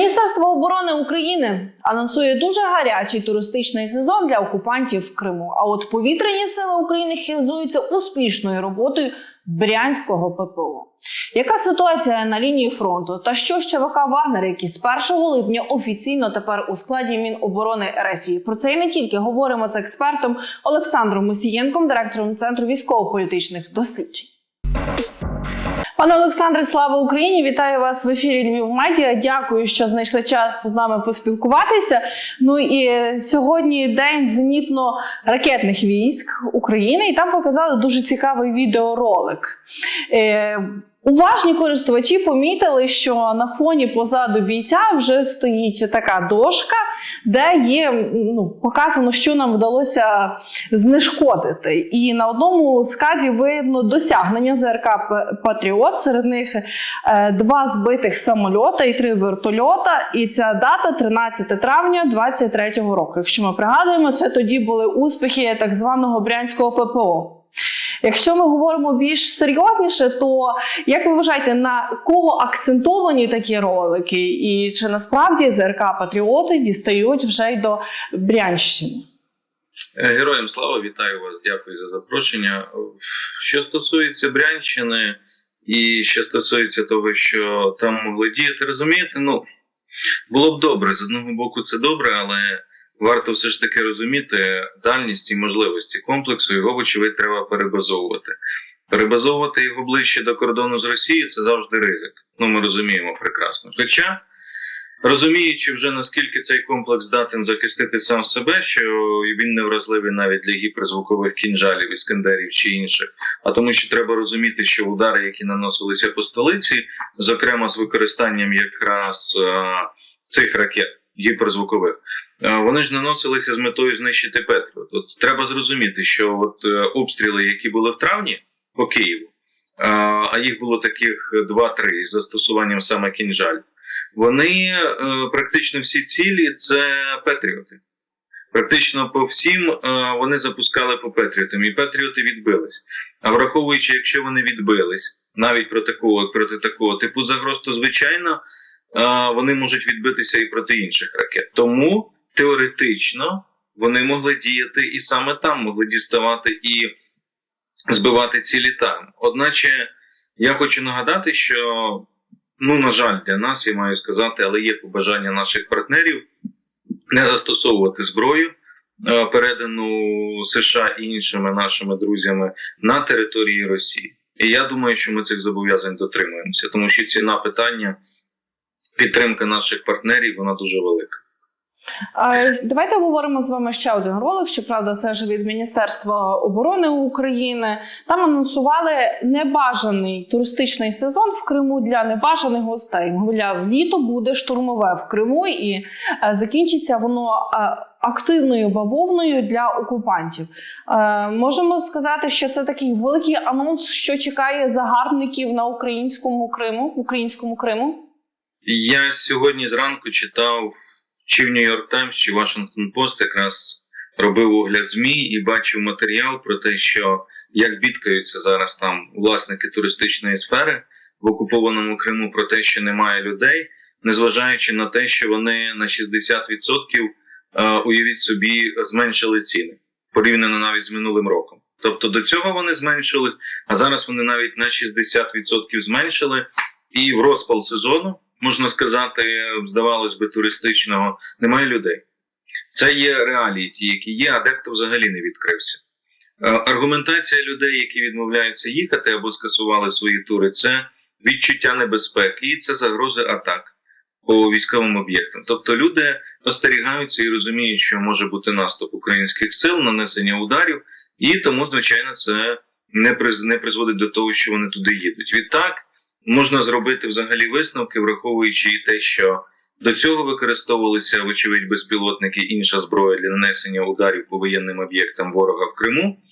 Міністерство оборони України анонсує дуже гарячий туристичний сезон для окупантів в Криму. А от повітряні сили України хизуються успішною роботою брянського ППО. Яка ситуація на лінії фронту? Та що ще ВК Вагнер, які з 1 липня офіційно тепер у складі Міноборони РФ? Про це і не тільки говоримо з експертом Олександром Мусієнком, директором центру військово-політичних досліджень. Пане Олександре, слава Україні! Вітаю вас в ефірі Львів Медіа. Дякую, що знайшли час з нами поспілкуватися. Ну і сьогодні день зенітно-ракетних військ України, і там показали дуже цікавий відеоролик. Уважні користувачі помітили, що на фоні позаду бійця вже стоїть така дошка, де є ну, показано, що нам вдалося знешкодити. І на одному з кадрів видно досягнення ЗРК Патріот. Серед них е, два збитих самольота і три вертольота. І ця дата 13 травня 2023 року. Якщо ми пригадуємо, це тоді були успіхи так званого брянського ППО. Якщо ми говоримо більш серйозніше, то як ви вважаєте, на кого акцентовані такі ролики? І чи насправді ЗРК Патріоти дістають вже й до Брянщини? Е, Героям слава, вітаю вас, дякую за запрошення. Що стосується Брянщини і що стосується того, що там могли діяти, розумієте, ну було б добре. З одного боку, це добре, але варто все ж таки розуміти дальність і можливості комплексу. Його, вочевидь, треба перебазовувати. Перебазовувати його ближче до кордону з Росією це завжди ризик. Ну, ми розуміємо прекрасно. Хоча. Розуміючи вже наскільки цей комплекс здатен захистити сам себе, що він не вразливий навіть для гіперзвукових кінжалів, іскандерів чи інших, а тому, що треба розуміти, що удари, які наносилися по столиці, зокрема з використанням якраз е, цих ракет гіперзвукових, вони ж наносилися з метою знищити Петру. От треба зрозуміти, що от е, обстріли, які були в травні по Києву, е, а їх було таких 2-3 з застосуванням саме кінжаль вони е, практично всі цілі це Петріоти. Практично по всім е, вони запускали по Петріотам, і Петріоти відбились. А враховуючи, якщо вони відбились навіть проти такого, проти такого типу загроз, то звичайно е, вони можуть відбитися і проти інших ракет. Тому теоретично вони могли діяти і саме там могли діставати і збивати цілі там. Одначе я хочу нагадати, що ну на жаль, для нас я маю сказати, але є побажання наших партнерів не застосовувати зброю, е, передану США і іншими нашими друзями на території Росії. І я думаю, що ми цих зобов'язань дотримуємося, тому що ціна питання підтримки наших партнерів вона дуже велика. Давайте обговоримо з вами ще один ролик. Щоправда, це вже від Міністерства оборони України. Там анонсували небажаний туристичний сезон в Криму для небажаних гостей. Мовляв, літо буде штурмове в Криму, і е, закінчиться воно е, активною бавовною для окупантів. Е, Можемо сказати, що це такий великий анонс, що чекає загарбників на українському Криму, українському Криму. Я сьогодні зранку читав чи в Нью-Йорк Таймс, чи Вашингтон Пост якраз робив огляд ЗМІ і бачив матеріал про те, що як бідкаються зараз там власники туристичної сфери в окупованому Криму про те, що немає людей, незважаючи на те, що вони на 60% е, уявіть собі зменшили ціни порівняно навіть з минулим роком. Тобто до цього вони зменшились, а зараз вони навіть на 60% зменшили. І в розпал сезону, можна сказати, здавалось би, туристичного, немає людей. Це є реалії, ті, які є, а дехто взагалі не відкрився. Е, Аргументація людей, які відмовляються їхати або скасували свої тури, це відчуття небезпеки і це загрози атак по військовим об'єктам. Тобто люди остерігаються і розуміють, що може бути наступ українських сил, нанесення ударів, і тому, звичайно, це не приз- не призводить до того, що вони туди їдуть. Відтак можна зробити взагалі висновки, враховуючи і те, що до цього використовувалися, вочевидь, безпілотники, інша зброя для нанесення ударів по воєнним об'єктам ворога в Криму.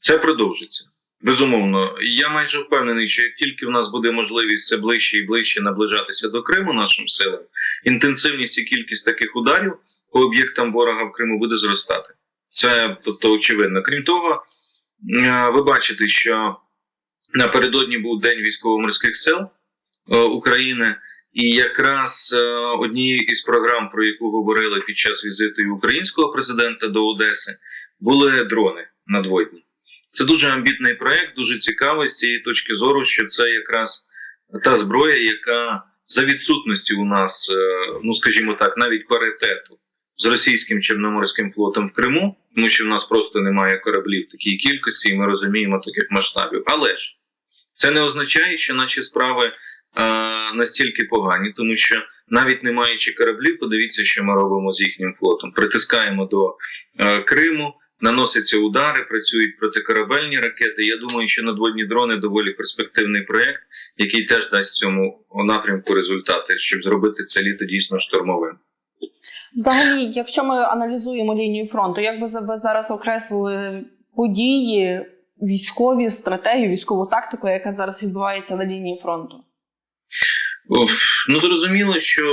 Це продовжиться. Безумовно, я майже впевнений, що як тільки в нас буде можливість все ближче і ближче наближатися до Криму нашим силам, інтенсивність і кількість таких ударів по об'єктам ворога в Криму буде зростати. Це тобто очевидно. Крім того, е, ви бачите, що напередодні був День військово-морських сил е, України, І якраз е, однією із програм, про яку говорили під час візиту і українського президента до Одеси, були дрони надводні. Це дуже амбітний проект, дуже цікавий з цієї точки зору, що це якраз та зброя, яка за відсутності у нас, е, ну скажімо так, навіть паритету з російським Чорноморським флотом в Криму, тому що в нас просто немає кораблів такій кількості, і ми розуміємо таких масштабів. Але ж це не означає, що наші справи е, настільки погані, тому що навіть не маючи кораблів, подивіться, що ми робимо з їхнім флотом. Притискаємо до е, Криму, наносяться удари, працюють протикорабельні ракети. Я думаю, що надводні дрони доволі перспективний проєкт, який теж дасть цьому напрямку результати, щоб зробити це літо дійсно штормовим. Взагалі, якщо ми аналізуємо лінію фронту, як би ви зараз окреслили події, військові стратегію, військову тактику, яка зараз відбувається на лінії фронту? Ну зрозуміло, що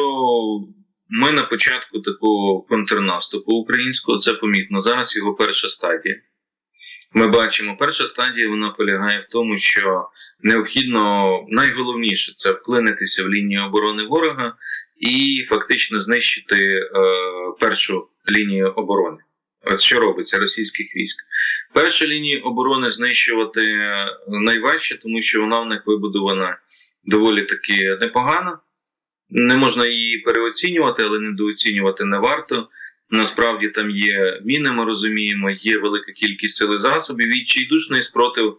ми на початку такого контрнаступу українського це помітно. Зараз його перша стадія. Ми бачимо, перша стадія вона полягає в тому, що необхідно найголовніше це вклинитися в лінію оборони ворога і фактично знищити е, першу лінію оборони. От що робиться російських військ. Перша лінія оборони знищувати найважче, тому що вона в них вибудована доволі таки непогано. Не можна її переоцінювати, але недооцінювати не варто. Насправді там є міни, ми розуміємо, є велика кількість сили засобів, відчайдушний спротив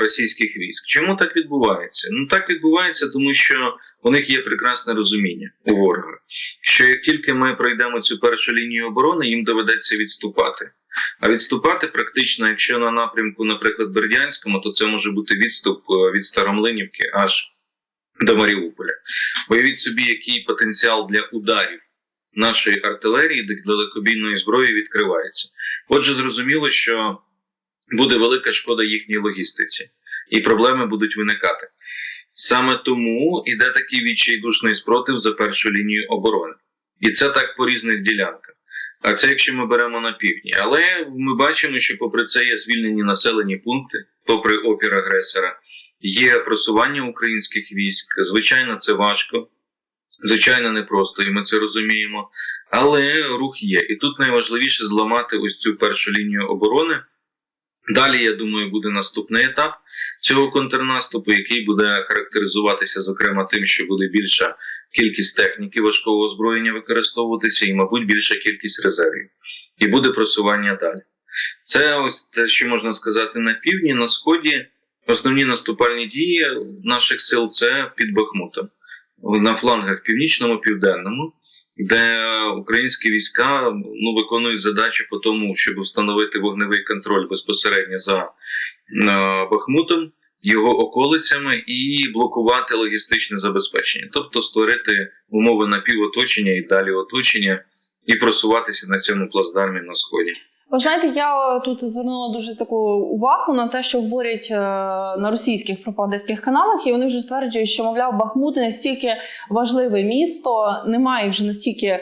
російських військ. Чому так відбувається? Ну так відбувається, тому що у них є прекрасне розуміння у ворога, що як тільки ми пройдемо цю першу лінію оборони, їм доведеться відступати. А відступати практично, якщо на напрямку, наприклад, Бердянському, то це може бути відступ е, від Старомлинівки аж до Маріуполя. Уявіть собі, який потенціал для ударів нашої артилерії далекобійної зброї відкривається. Отже, зрозуміло, що буде велика шкода їхній логістиці, і проблеми будуть виникати. Саме тому іде такий відчайдушний спротив за першу лінію оборони. І це так по різних ділянках. А це якщо ми беремо на півдні. Але ми бачимо, що попри це є звільнені населені пункти, попри опір агресора, є просування українських військ. Звичайно, це важко, звичайно, непросто, і ми це розуміємо. Але рух є. І тут найважливіше зламати ось цю першу лінію оборони. Далі, я думаю, буде наступний етап цього контрнаступу, який буде характеризуватися, зокрема, тим, що буде більша кількість техніки важкого озброєння використовуватися, і, мабуть, більша кількість резервів. І буде просування далі. Це ось те, що можна сказати на півдні, на сході. Основні наступальні дії наших сил це під Бахмутом, на флангах північному, південному, де українські війська ну, виконують задачу по тому, щоб встановити вогневий контроль безпосередньо за е, Бахмутом, його околицями і блокувати логістичне забезпечення, тобто створити умови напівоточення і далі оточення, і просуватися на цьому плацдармі на сході. Ви знаєте, я е, тут звернула дуже таку увагу на те, що говорять е, на російських пропагандистських каналах, і вони вже стверджують, що мовляв Бахмут настільки важливе місто, немає вже настільки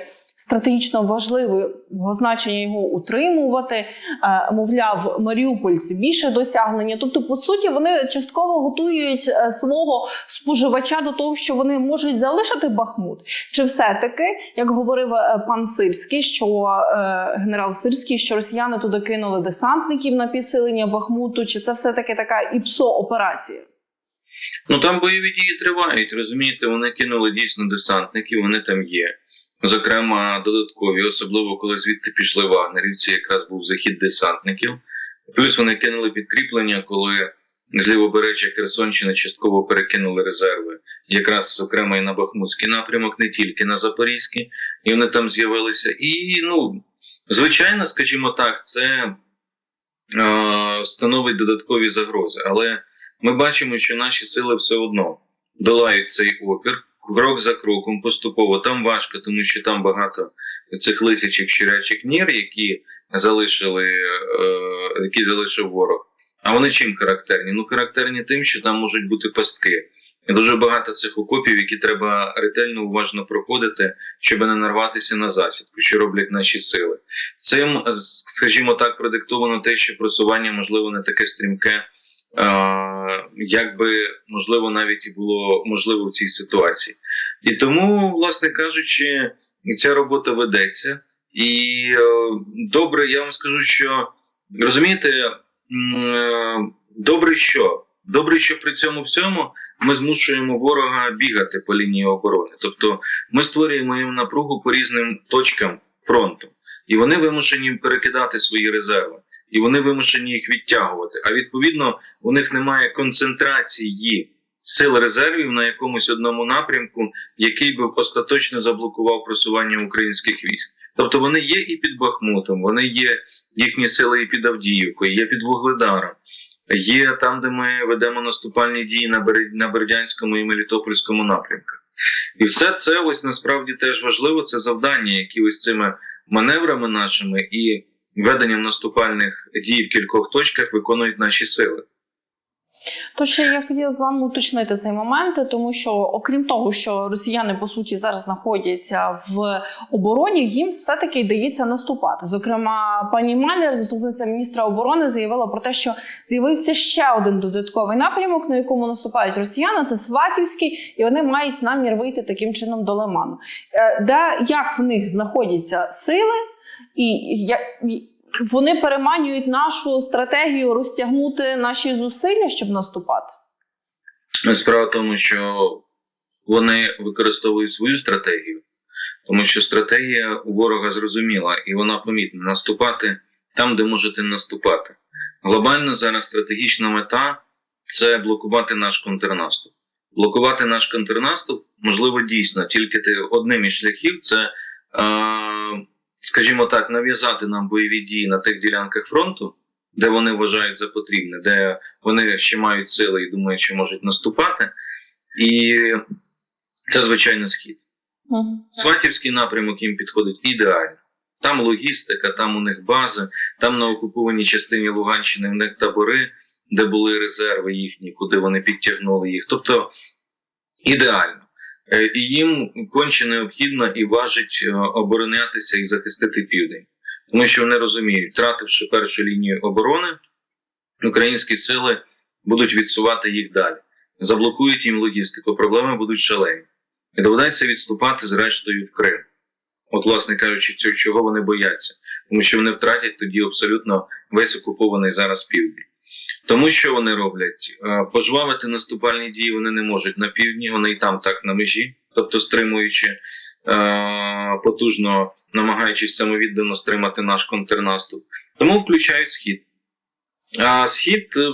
стратегічно важливого значення його утримувати. Е, Мовляв, Маріупольці більше досягнення. Тобто, по суті, вони частково готують е, свого споживача до того, що вони можуть залишити Бахмут. Чи все-таки, як говорив е, пан Сирський, що генерал Сирський, що росіяни туди кинули десантників на підсилення Бахмуту, чи це все-таки така іпсо операція? Ну там бойові дії тривають, розумієте, вони кинули дійсно десантників, вони там є. Зокрема, додаткові, особливо коли звідти пішли вагнерівці, якраз був захід десантників. Плюс вони кинули підкріплення, коли з лівобережжя Херсонщини частково перекинули резерви, якраз зокрема і на Бахмутський напрямок, не тільки на Запорізький, і вони там з'явилися. І ну, звичайно, скажімо так, це е, становить додаткові загрози. Але ми бачимо, що наші сили все одно долають цей опір крок за кроком, поступово. Там важко, тому що там багато цих лисячих щурячих нір, які залишили, е, які залишив ворог. А вони чим характерні? Ну, характерні тим, що там можуть бути пастки. І дуже багато цих окопів, які треба ретельно уважно проходити, щоб не нарватися на засідку, що роблять наші сили. Цим, скажімо так, продиктовано те, що просування можливо не таке стрімке, як би можливо навіть і було можливо в цій ситуації. І тому, власне кажучи, ця робота ведеться. І е, добре, я вам скажу, що розумієте, е, добре що? Добре, що при цьому всьому ми змушуємо ворога бігати по лінії оборони. Тобто ми створюємо їм напругу по різним точкам фронту, і вони вимушені перекидати свої резерви, і вони вимушені їх відтягувати. А відповідно, у них немає концентрації сил резервів на якомусь одному напрямку, який би остаточно заблокував просування українських військ. Тобто вони є і під Бахмутом, вони є їхні сили і під Авдіївкою, є під Вугледаром. Є там, де ми ведемо наступальні дії на Бердянському і Мелітопольському напрямках. І все це ось насправді теж важливо. Це завдання, які ось цими маневрами нашими і веденням наступальних дій в кількох точках виконують наші сили. То ще я хотіла з вами уточнити цей момент, тому що окрім того, що росіяни по суті зараз знаходяться в обороні, їм все-таки йдеться наступати. Зокрема, пані Малер, заступниця міністра оборони, заявила про те, що з'явився ще один додатковий напрямок, на якому наступають росіяни. Це Сватівський, і вони мають намір вийти таким чином до Лиману. Е, Де як в них знаходяться сили, і я. Вони переманюють нашу стратегію розтягнути наші зусилля, щоб наступати. Справа в тому, що вони використовують свою стратегію, тому що стратегія у ворога зрозуміла і вона помітна наступати там, де можете наступати. Глобально зараз стратегічна мета це блокувати наш контрнаступ. Блокувати наш контрнаступ можливо дійсно тільки одним із шляхів це, е, скажімо так, нав'язати нам бойові дії на тих ділянках фронту, де вони вважають за потрібне, де вони ще мають сили і думають, що можуть наступати. І це звичайно схід. Сватівський напрямок їм підходить ідеально. Там логістика, там у них бази, там на окупованій частині Луганщини в них табори, де були резерви їхні, куди вони підтягнули їх. Тобто ідеально. Е, І їм конче необхідно і важить е, оборонятися і захистити південь. Тому що вони розуміють, втративши першу лінію оборони, українські сили будуть відсувати їх далі, заблокують їм логістику, проблеми будуть шалені. І доведеться відступати зрештою в Крим. От, власне кажучи, цього чого вони бояться, тому що вони втратять тоді абсолютно весь окупований зараз південь. Тому що вони роблять? Е, Пожвавити наступальні дії вони не можуть на півдні, вони і там так на межі, тобто стримуючи е, потужно, намагаючись самовіддано стримати наш контрнаступ. Тому включають схід. А схід е,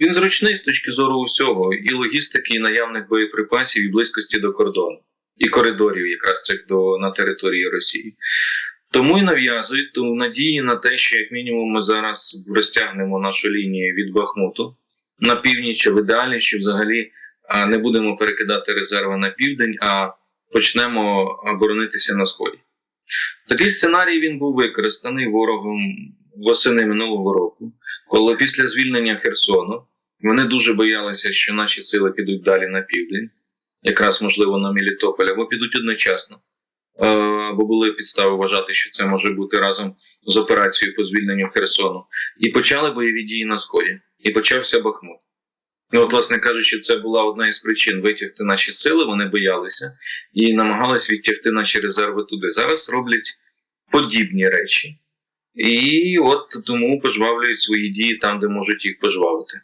він зручний з точки зору усього, і логістики, і наявних боєприпасів, і близькості до кордону, і коридорів, якраз цих до на території Росії. Тому і нав'язують надії на те, що як мінімум ми зараз розтягнемо нашу лінію від Бахмуту на північ, а в ідеалі, що взагалі не будемо перекидати резерви на південь, а почнемо оборонитися на сході. Такий сценарій він був використаний ворогом восени минулого року, коли після звільнення Херсону вони дуже боялися, що наші сили підуть далі на південь, якраз можливо на Мелітополь, або підуть одночасно. Е, Бо були підстави вважати, що це може бути разом з операцією по звільненню Херсону. І почали бойові дії на сході. І почався Бахмут. І от, власне кажучи, це була одна із причин витягти наші сили. Вони боялися і намагались відтягти наші резерви туди. Зараз роблять подібні речі. І от тому пожвавлюють свої дії там, де можуть їх пожвавити.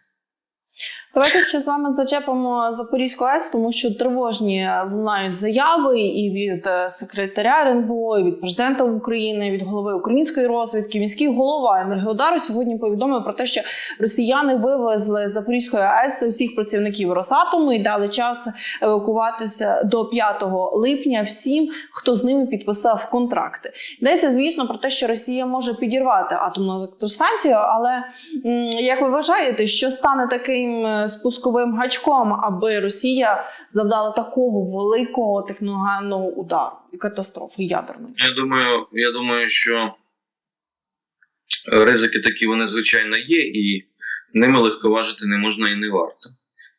Давайте ще з вами зачепимо Запорізьку АЕС, тому що тривожні лунають заяви і від е, секретаря РНБО, і від президента України, від голови української розвідки. Міський голова Енергодару сьогодні повідомив про те, що росіяни вивезли з Запорізької АЕС усіх працівників Росатому і дали час евакуватися до 5 липня всім, хто з ними підписав контракти. Йдеться, звісно, про те, що Росія може підірвати атомну електростанцію, але як ви вважаєте, що стане таким е, спусковим гачком, аби Росія завдала такого великого техногенного удару і катастрофи ядерної? Я думаю, я думаю, що ризики такі вони звичайно є, і ними легковажити не можна і не варто.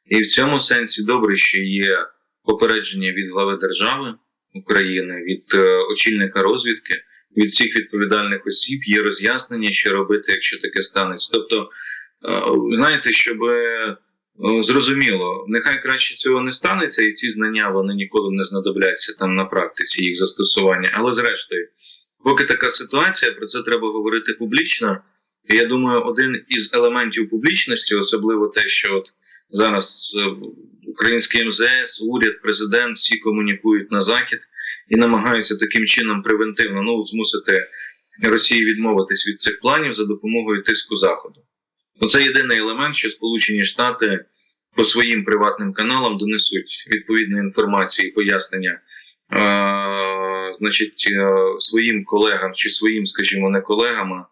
І в цьому сенсі добре, що є попередження від глави держави України, від е, очільника розвідки, від всіх відповідальних осіб, є роз'яснення, що робити, якщо таке станеться. Тобто, е, знаєте, щоб Е, Зрозуміло, нехай краще цього не станеться, і ці знання вони ніколи не знадобляться там на практиці їх застосування. Але зрештою, поки така ситуація, про це треба говорити публічно. Я думаю, один із елементів публічності, особливо те, що от зараз е, український МЗС, уряд, президент всі комунікують на захід і намагаються таким чином превентивно ну, змусити Росію відмовитись від цих планів за допомогою тиску заходу. Оце єдиний елемент, що Сполучені Штати по своїм приватним каналам донесуть відповідну інформацію і пояснення е, значить, е, своїм колегам чи своїм, скажімо, не колегам,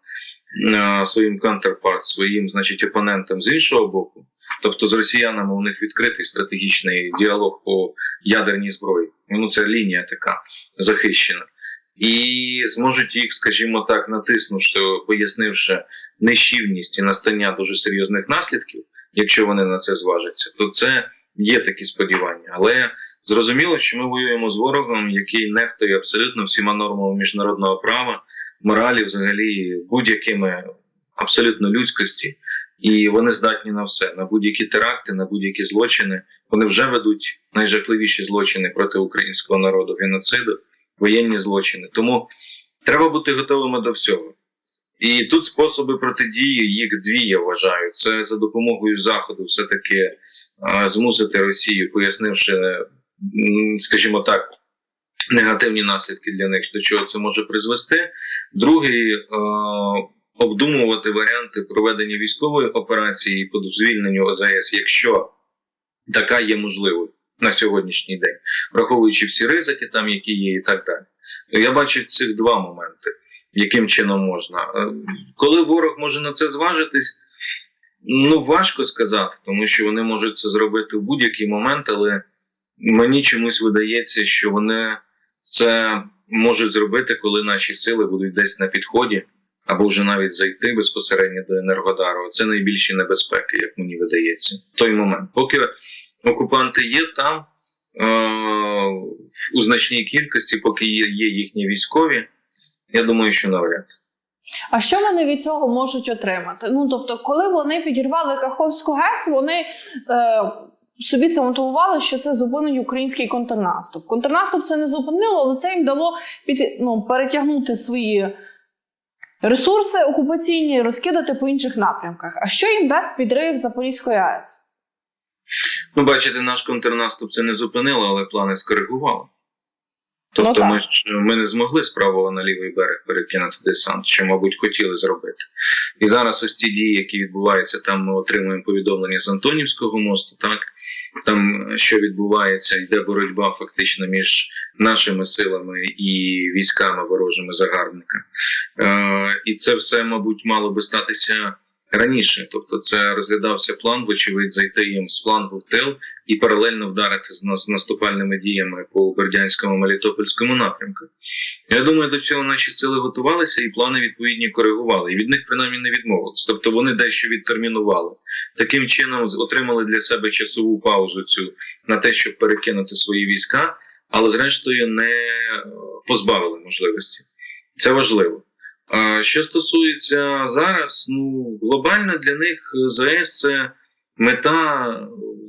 е, своїм counterpart, своїм, значить, опонентам з іншого боку. Тобто з росіянами у них відкритий стратегічний діалог по ядерній зброї. Ну, це лінія така захищена. І зможуть їх, скажімо так, натиснувши, пояснивши нищівність і настання дуже серйозних наслідків, якщо вони на це зважаться, то це є такі сподівання. Але зрозуміло, що ми воюємо з ворогом, який нехтує абсолютно всіма нормами міжнародного права, моралі, взагалі будь-якими абсолютно людськості, і вони здатні на все, на будь-які теракти, на будь-які злочини. Вони вже ведуть найжахливіші злочини проти українського народу, геноциду, воєнні злочини. Тому треба бути готовими до всього. І тут способи протидії їх дві, я вважаю. Це за допомогою заходу, все-таки а, змусити Росію, пояснивши, скажімо так, негативні наслідки для них, до чого це може призвести. Другий а, обдумувати варіанти проведення військової операції по звільненню ОЗС, якщо така є можливою на сьогоднішній день, враховуючи всі ризики, там які є, і так далі. Я бачу цих два моменти яким чином можна. Е, Коли ворог може на це зважитись, ну важко сказати, тому що вони можуть це зробити в будь-який момент, але мені чомусь видається, що вони це можуть зробити, коли наші сили будуть десь на підході, або вже навіть зайти безпосередньо до Енергодару. Це найбільші небезпеки, як мені видається, в той момент. Поки окупанти є там. е, У значній кількості, поки є є їхні військові, я думаю, що навряд. А що вони від цього можуть отримати? Ну тобто, коли вони підірвали Каховську ГЕС, вони е, собі це мотивували, що це зупинить український контрнаступ. Контрнаступ це не зупинило, але це їм дало під, ну, перетягнути свої ресурси окупаційні, розкидати по інших напрямках. А що їм дасть підрив Запорізької АЕС? Ну, бачите, наш контрнаступ це не зупинило, але плани скоригувало. Тобто Ну, ми, ми не змогли з правого на лівий берег перекинути десант, що, мабуть, хотіли зробити. І зараз ось ті дії, які відбуваються, там ми отримуємо повідомлення з Антонівського мосту, так там що відбувається, йде боротьба фактично між нашими силами і військами ворожими загарбника. Е, і це все, мабуть, мало би статися раніше. Тобто, це розглядався план, вочевидь, зайти їм з флангу в тил і паралельно вдарити з нас- наступальними діями по Бердянському Мелітопольському напрямку. Я думаю, до цього наші сили готувалися і плани відповідні коригували. І від них принаймні не відмовились. Тобто вони дещо відтермінували. Таким чином отримали для себе часову паузу цю на те, щоб перекинути свої війська, але зрештою не е, позбавили можливості. Це важливо. Що стосується зараз, ну глобально для них ЗАЕС це мета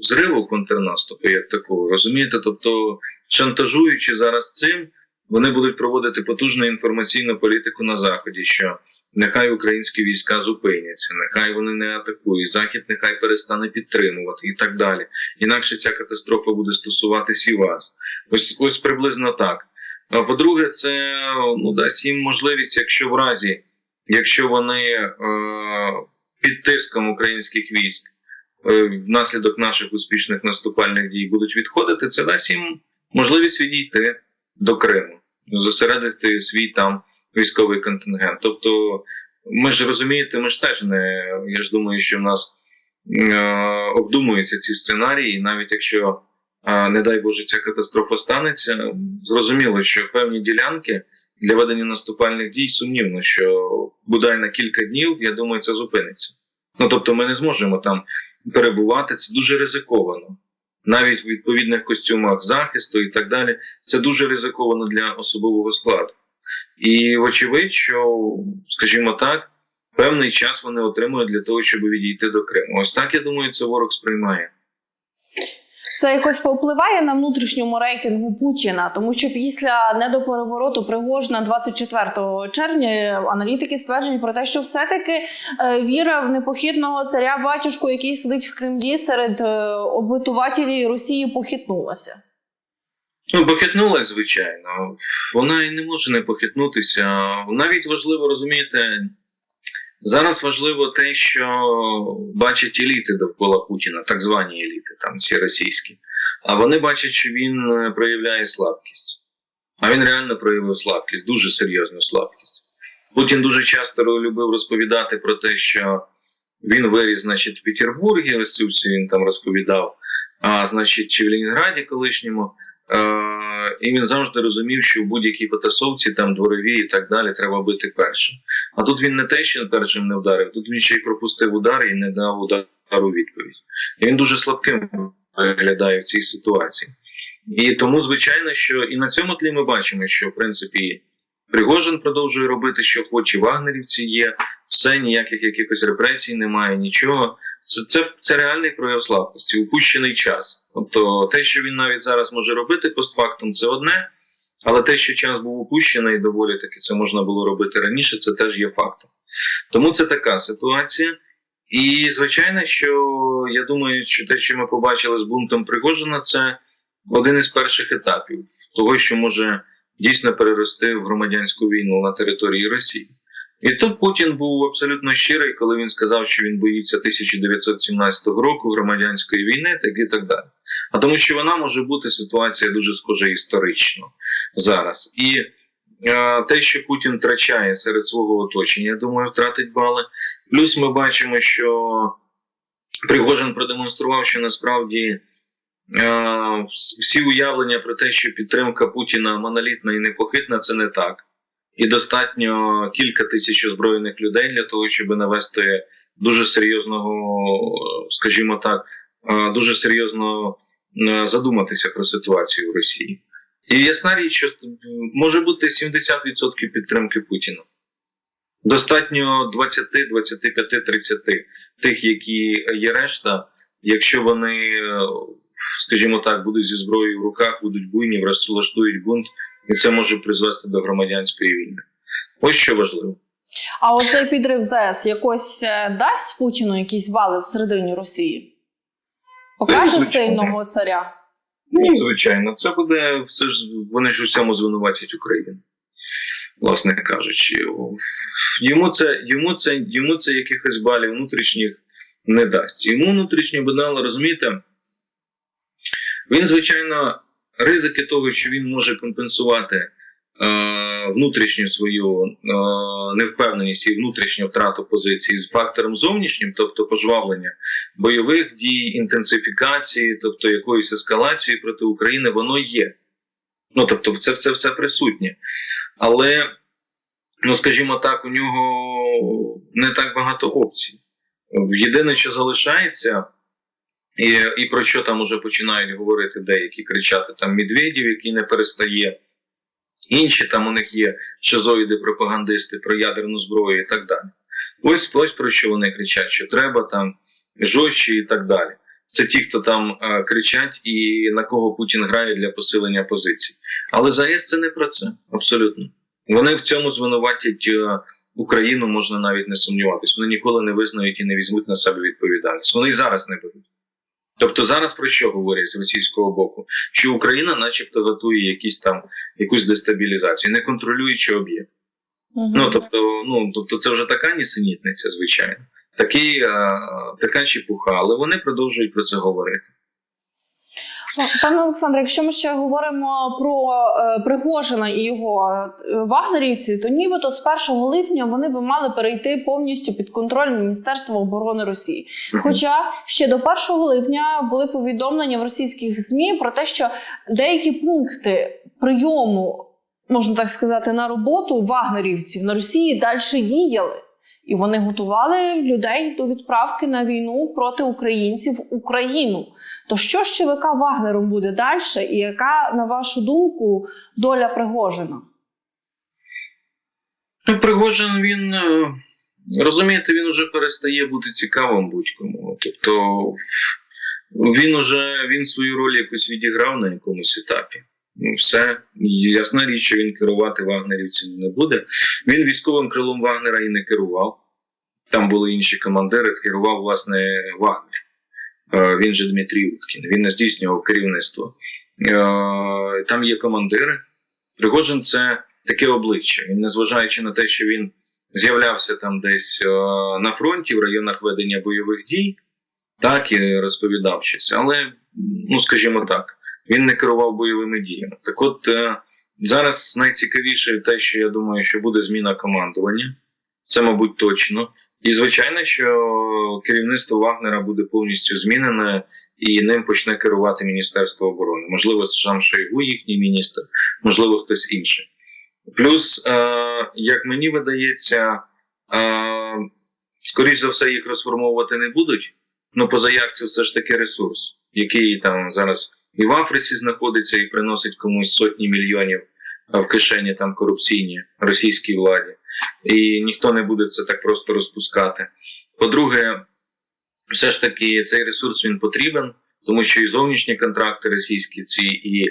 зриву контрнаступу, як такого, розумієте? Тобто, шантажуючи зараз цим, вони будуть проводити потужну інформаційну політику на заході, що нехай українські війська зупиняться, нехай вони не атакують, захід нехай перестане підтримувати і так далі. Інакше ця катастрофа буде стосуватись і вас. Ось ось приблизно так. По-друге, це ну, дасть їм можливість, якщо в разі, якщо вони е, під тиском українських військ е, внаслідок наших успішних наступальних дій будуть відходити, це дасть їм можливість відійти до Криму, зосередити свій там військовий контингент. Тобто, ми ж розумієте, ми ж теж не я ж думаю, що в нас е, обдумуються ці сценарії, навіть якщо не дай Боже, ця катастрофа станеться. Зрозуміло, що певні ділянки для ведення наступальних дій сумнівно, що бодай на кілька днів, я думаю, це зупиниться. Ну тобто, ми не зможемо там перебувати. Це дуже ризиковано. Навіть в відповідних костюмах захисту і так далі, це дуже ризиковано для особового складу. І вочевидь, що, скажімо так, певний час вони отримують для того, щоб відійти до Криму. Ось так я думаю, це ворог сприймає. Це якось повпливає на внутрішньому рейтингу Путіна, тому що після недоперевороту Пригожина 24 червня аналітики стверджують про те, що все-таки е, віра в непохитного царя батюшку, який сидить в Кремлі серед е, обитувателів Росії, похитнулася. Ну, похитнулась, звичайно. Вона і не може не похитнутися. Навіть важливо розумієте, зараз важливо те, що бачать еліти довкола Путіна, так звані еліти, там всі російські. А вони бачать, що він е, проявляє слабкість. А він реально проявив слабкість, дуже серйозну слабкість. Путін дуже часто любив розповідати про те, що він виріс, значить, в Петербургі, ось цю всю він там розповідав, а значить, чи в Ленінграді колишньому. Е, і він завжди розумів, що в будь-якій потасовці, там дворові і так далі, треба бити першим. А тут він не те, що першим не вдарив, тут він ще й пропустив удар і не дав удару відповідь. І він дуже слабким виглядає в цій ситуації. І тому, звичайно, що і на цьому тлі ми бачимо, що в принципі Пригожин продовжує робити, що хоче, вагнерівці є, все, ніяких якихось репресій немає, нічого. Це, це, це реальний прояв слабкості, упущений час. Тобто те, що він навіть зараз може робити постфактум, це одне, але те, що час був упущений, доволі таки це можна було робити раніше, це теж є фактом. Тому це така ситуація. І звичайно, що я думаю, що те, що ми побачили з бунтом Пригожина, це один із перших етапів того, що може дійсно перерости в громадянську війну на території Росії. І тут Путін був абсолютно щирий, коли він сказав, що він боїться 1917 року громадянської війни, так і так далі. А тому, що вона може бути ситуація дуже схожа історично зараз. І е, те, що Путін втрачає серед свого оточення, я думаю, втратить бали. Плюс ми бачимо, що Пригожин продемонстрував, що насправді. Е, всі уявлення про те, що підтримка Путіна монолітна і непохитна, це не так. І достатньо кілька тисяч озброєних людей для того, щоб навести дуже серйозного, скажімо так, е, дуже серйозно е, задуматися про ситуацію в Росії. І ясна річ, що може бути 70% підтримки Путіна. Достатньо 20, 25, 30 тих, які є решта, якщо вони скажімо так, будуть зі зброєю в руках, будуть буйні, влаштують бунт, і це може призвести до громадянської війни. Ось що важливо. А оцей підрив ЗС якось е, дасть Путіну якісь бали всередині Росії? Покаже сильного царя? Ну, звичайно, це буде все ж вони ж у цьому звинуватять Україну. Власне кажучи, йому це, йому це, йому це якихось балів внутрішніх не дасть. Йому внутрішні бали, розумієте, він, звичайно, ризики того, що він може компенсувати е, внутрішню свою е, невпевненість і внутрішню втрату позиції з фактором зовнішнім, тобто пожвавлення бойових дій, інтенсифікації, тобто якоїсь ескалації проти України, воно є. Ну тобто, це, це все присутнє. Але, ну скажімо так, у нього не так багато опцій. Єдине, що залишається. І і про що там уже починають говорити деякі кричати там Медведів, який не перестає, інші там у них є шизоїди, пропагандисти про ядерну зброю і так далі. Ось ось про що вони кричать, що треба там жорстче і так далі. Це ті, хто там а, кричать і на кого Путін грає для посилення позицій. Але ЗАЕС це не про це абсолютно. Вони в цьому звинуватять а, Україну, можна навіть не сумніватись. Вони ніколи не визнають і не візьмуть на себе відповідальність. Вони й зараз не беруть. Тобто зараз про що говорять з російського боку? Що Україна, начебто, готує якісь там якусь дестабілізацію, не контролюючи об'єкт. Угу. Ну тобто, ну тобто, це вже така нісенітниця, звичайно, Такий, а, така чепуха, але вони продовжують про це говорити. Пане Олександре, якщо ми ще говоримо про е, Пригожина і його е, вагнерівців, то нібито з 1 липня вони би мали перейти повністю під контроль Міністерства оборони Росії. Хоча ще до 1 липня були повідомлення в російських змі про те, що деякі пункти прийому, можна так сказати, на роботу вагнерівців на Росії далі діяли. І вони готували людей до відправки на війну проти українців в Україну. То що з ЧВК Вагнером буде далі, і яка, на вашу думку, доля Пригожина? Ну, Пригожин він, е, розумієте, він вже перестає бути цікавим будь-кому. Тобто він уже він свою роль якось відіграв на якомусь етапі. Ну, Все ясна річ, що він керувати вагнерівцями не буде. Він військовим крилом Вагнера і не керував. Там були інші командири, керував власне Вагнер. Е, Він же Дмитрій Уткін. Він не здійснював керівництво. Е, Там є командири. Пригожин це таке обличчя. Він, незважаючи на те, що він з'являвся там десь е, на фронті в районах ведення бойових дій, так і розповідав щось. Але, ну скажімо так, він не керував бойовими діями. Так от е, зараз найцікавіше те, що я думаю, що буде зміна командування. Це, мабуть, точно. І звичайно, що керівництво Вагнера буде повністю змінене, і ним почне керувати Міністерство оборони. Можливо, сам Шойгу, їхній міністр, можливо, хтось інший. Плюс, е, як мені видається, е, скоріш за все, їх розформовувати не будуть. Ну, позаяк це все ж таки ресурс, який там зараз і в Африці знаходиться, і приносить комусь сотні мільйонів е, в кишені там корупційні російській владі. І ніхто не буде це так просто розпускати. По-друге, все ж таки цей ресурс він потрібен, тому що і зовнішні контракти російські ці, і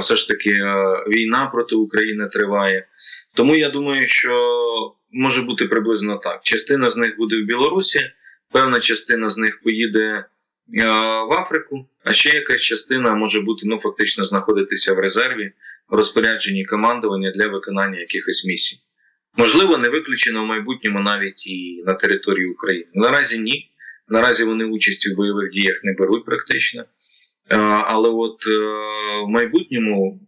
все ж таки е, війна проти України триває. Тому я думаю, що може бути приблизно так: частина з них буде в Білорусі, певна частина з них поїде е, в Африку, а ще якась частина може бути ну фактично знаходитися в резерві, в розпорядженні командування для виконання якихось місій. Можливо, не виключено в майбутньому навіть і на території України. Наразі ні. Наразі вони участі в бойових діях не беруть практично. Е, Але от е, в майбутньому,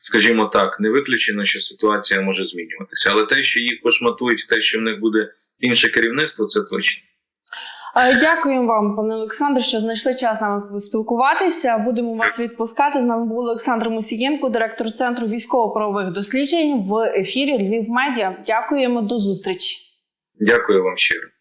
скажімо так, не виключено, що ситуація може змінюватися. Але те, що їх пошматують, те, що в них буде інше керівництво, це точно. Дякуємо вам, пане Олександр, що знайшли час з нами поспілкуватися. Будемо вас відпускати. З нами був Олександр Мусієнко, директор центру військово-правових досліджень в ефірі Львів Медіа. Дякуємо до зустрічі. Дякую вам щиро.